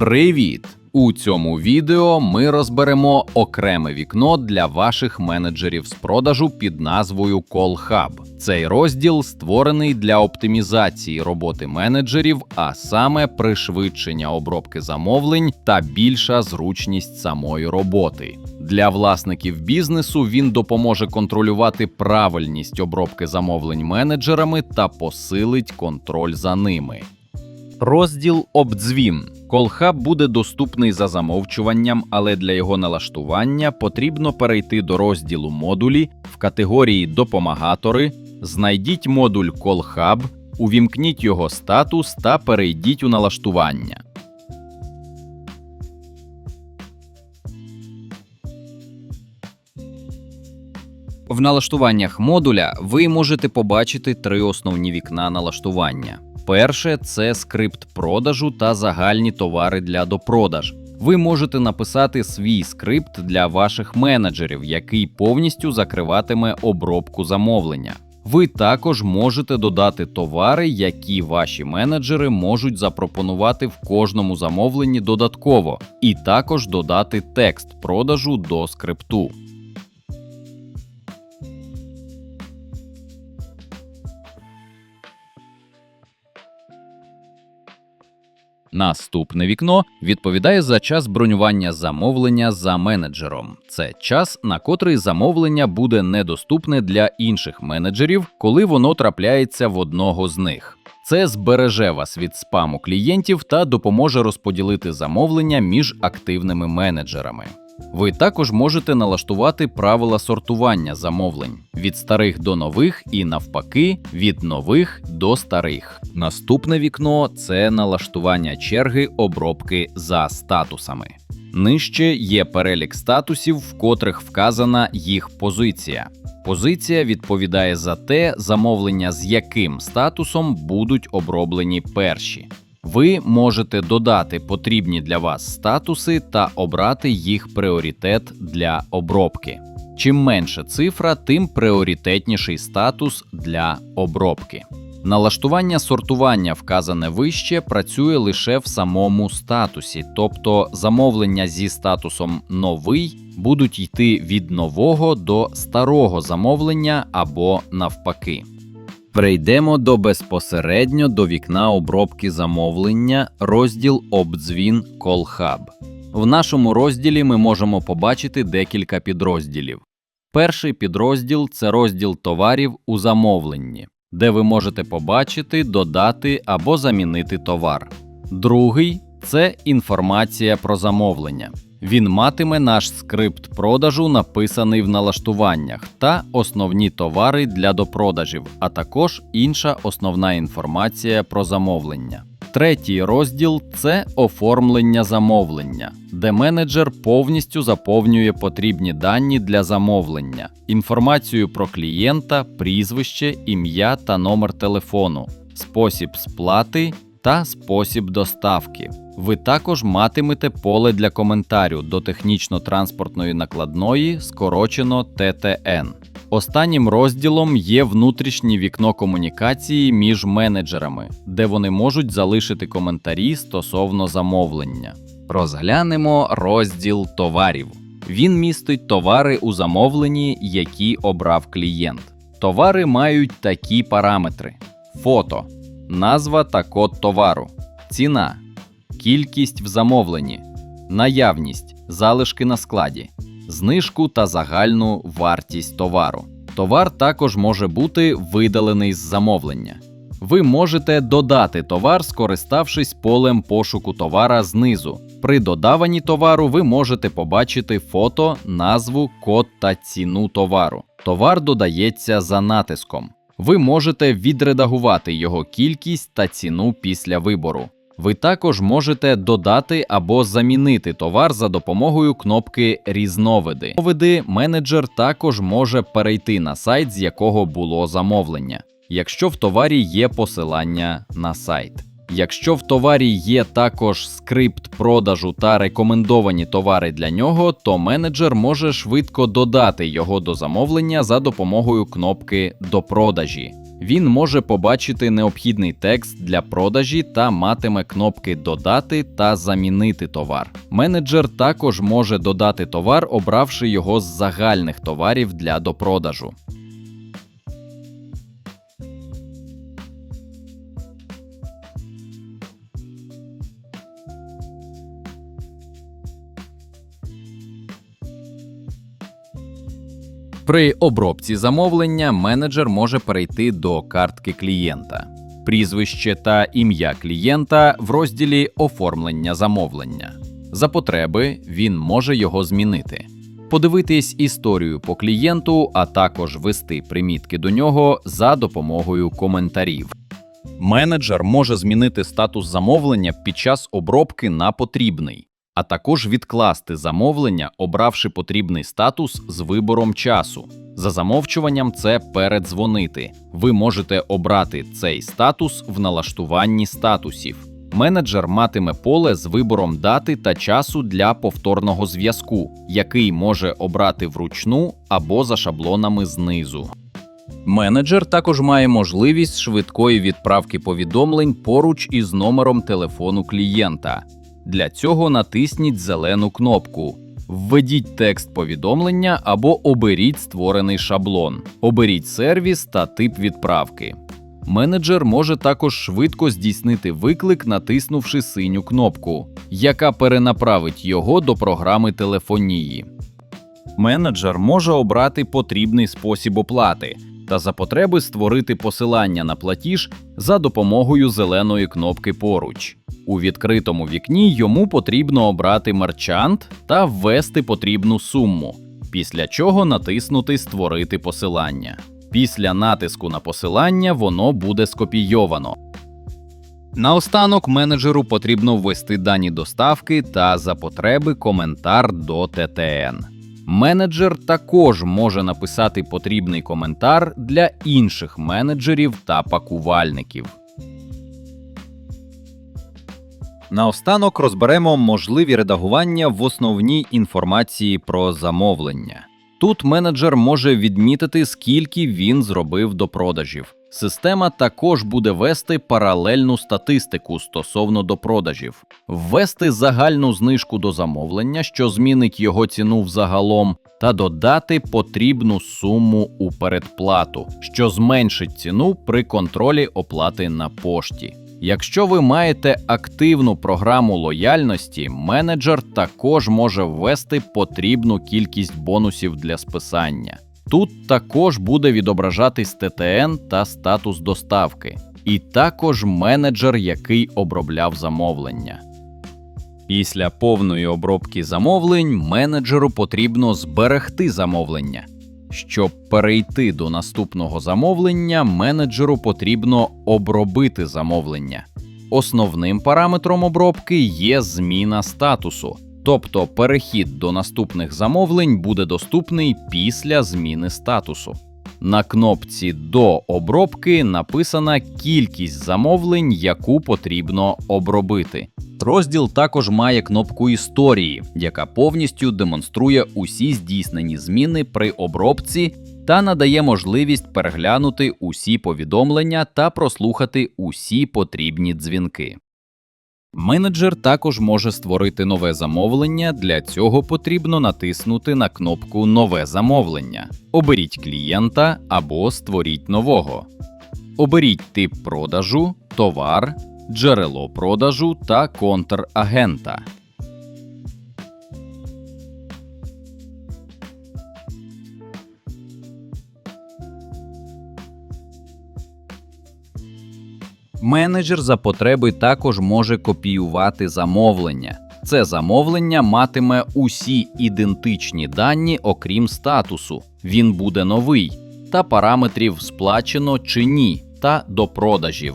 Привіт! У цьому відео ми розберемо окреме вікно для ваших менеджерів з продажу під назвою Call Hub. Цей розділ створений для оптимізації роботи менеджерів, а саме пришвидшення обробки замовлень та більша зручність самої роботи. Для власників бізнесу він допоможе контролювати правильність обробки замовлень менеджерами та посилить контроль за ними. Розділ обдзвін. Колхаб буде доступний за замовчуванням, але для його налаштування потрібно перейти до розділу модулі в категорії Допомагатори, знайдіть модуль Колхаб, увімкніть його статус та перейдіть у налаштування. В налаштуваннях модуля ви можете побачити три основні вікна налаштування. Перше це скрипт продажу та загальні товари для допродаж. Ви можете написати свій скрипт для ваших менеджерів, який повністю закриватиме обробку замовлення. Ви також можете додати товари, які ваші менеджери можуть запропонувати в кожному замовленні додатково, і також додати текст продажу до скрипту. Наступне вікно відповідає за час бронювання замовлення за менеджером. Це час, на котрий замовлення буде недоступне для інших менеджерів, коли воно трапляється в одного з них. Це збереже вас від спаму клієнтів та допоможе розподілити замовлення між активними менеджерами. Ви також можете налаштувати правила сортування замовлень від старих до нових і навпаки від нових до старих. Наступне вікно це налаштування черги обробки за статусами. Нижче є перелік статусів, в котрих вказана їх позиція. Позиція відповідає за те, замовлення з яким статусом будуть оброблені перші. Ви можете додати потрібні для вас статуси та обрати їх пріоритет для обробки. Чим менша цифра, тим пріоритетніший статус для обробки. Налаштування сортування, вказане вище, працює лише в самому статусі, тобто замовлення зі статусом новий будуть йти від нового до старого замовлення або навпаки. Перейдемо до безпосередньо до вікна обробки замовлення, розділ обдзвін Call В нашому розділі ми можемо побачити декілька підрозділів. Перший підрозділ це розділ товарів у замовленні, де ви можете побачити, додати або замінити товар. Другий це інформація про замовлення. Він матиме наш скрипт продажу, написаний в налаштуваннях, та основні товари для допродажів, а також інша основна інформація про замовлення. Третій розділ це оформлення замовлення, де менеджер повністю заповнює потрібні дані для замовлення, інформацію про клієнта, прізвище, ім'я та номер телефону, спосіб сплати та спосіб доставки. Ви також матимете поле для коментарю до технічно-транспортної накладної, скорочено ТТН. Останнім розділом є внутрішнє вікно комунікації між менеджерами, де вони можуть залишити коментарі стосовно замовлення. Розглянемо розділ товарів. Він містить товари у замовленні, які обрав клієнт. Товари мають такі параметри: фото, назва та код товару, ціна кількість в замовленні, наявність, залишки на складі, знижку та загальну вартість товару. Товар також може бути видалений з замовлення. Ви можете додати товар, скориставшись полем пошуку товара знизу. При додаванні товару ви можете побачити фото, назву, код та ціну товару. Товар додається за натиском. Ви можете відредагувати його кількість та ціну після вибору. Ви також можете додати або замінити товар за допомогою кнопки Різновиди. Різновиди менеджер також може перейти на сайт, з якого було замовлення, якщо в товарі є посилання на сайт. Якщо в товарі є також скрипт продажу та рекомендовані товари для нього, то менеджер може швидко додати його до замовлення за допомогою кнопки до продажі. Він може побачити необхідний текст для продажі та матиме кнопки Додати та замінити товар. Менеджер також може додати товар, обравши його з загальних товарів для допродажу. При обробці замовлення менеджер може перейти до картки клієнта, прізвище та ім'я клієнта в розділі Оформлення замовлення. За потреби він може його змінити, подивитись історію по клієнту, а також вести примітки до нього за допомогою коментарів. Менеджер може змінити статус замовлення під час обробки на потрібний, а також відкласти замовлення, обравши потрібний статус з вибором часу. За замовчуванням це передзвонити. Ви можете обрати цей статус в налаштуванні статусів. Менеджер матиме поле з вибором дати та часу для повторного зв'язку, який може обрати вручну або за шаблонами знизу. Менеджер також має можливість швидкої відправки повідомлень поруч із номером телефону клієнта. Для цього натисніть зелену кнопку. Введіть текст повідомлення або оберіть створений шаблон. Оберіть сервіс та тип відправки. Менеджер може також швидко здійснити виклик, натиснувши синю кнопку, яка перенаправить його до програми телефонії. Менеджер може обрати потрібний спосіб оплати та за потреби створити посилання на платіж за допомогою зеленої кнопки поруч. У відкритому вікні йому потрібно обрати мерчант та ввести потрібну суму, після чого натиснути Створити посилання. Після натиску на посилання воно буде скопійовано. Наостанок менеджеру потрібно ввести дані доставки та за потреби коментар до ТТН. Менеджер також може написати потрібний коментар для інших менеджерів та пакувальників. Наостанок розберемо можливі редагування в основній інформації про замовлення. Тут менеджер може відмітити, скільки він зробив до продажів. Система також буде вести паралельну статистику стосовно до продажів, ввести загальну знижку до замовлення, що змінить його ціну взагалом, та додати потрібну суму у передплату, що зменшить ціну при контролі оплати на пошті. Якщо ви маєте активну програму лояльності, менеджер також може ввести потрібну кількість бонусів для списання. Тут також буде відображатись ТТН та статус доставки, і також менеджер, який обробляв замовлення. Після повної обробки замовлень менеджеру потрібно зберегти замовлення. Щоб перейти до наступного замовлення, менеджеру потрібно обробити замовлення. Основним параметром обробки є зміна статусу, тобто перехід до наступних замовлень буде доступний після зміни статусу. На кнопці до обробки написана кількість замовлень, яку потрібно обробити. Розділ також має кнопку історії, яка повністю демонструє усі здійснені зміни при обробці та надає можливість переглянути усі повідомлення та прослухати усі потрібні дзвінки. Менеджер також може створити нове замовлення. Для цього потрібно натиснути на кнопку Нове замовлення. Оберіть клієнта або створіть нового. Оберіть тип продажу, товар, джерело продажу та контрагента. Менеджер за потреби також може копіювати замовлення. Це замовлення матиме усі ідентичні дані, окрім статусу. Він буде новий та параметрів сплачено чи ні, та до продажів.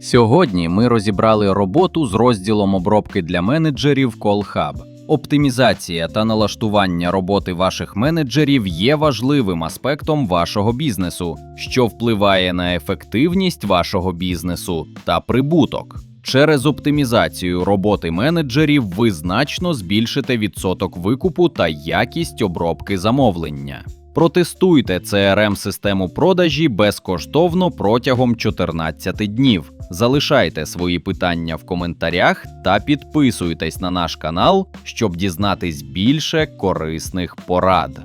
Сьогодні ми розібрали роботу з розділом обробки для менеджерів CallHub. Оптимізація та налаштування роботи ваших менеджерів є важливим аспектом вашого бізнесу, що впливає на ефективність вашого бізнесу та прибуток. Через оптимізацію роботи менеджерів ви значно збільшите відсоток викупу та якість обробки замовлення. Протестуйте crm систему продажі безкоштовно протягом 14 днів. Залишайте свої питання в коментарях та підписуйтесь на наш канал, щоб дізнатись більше корисних порад.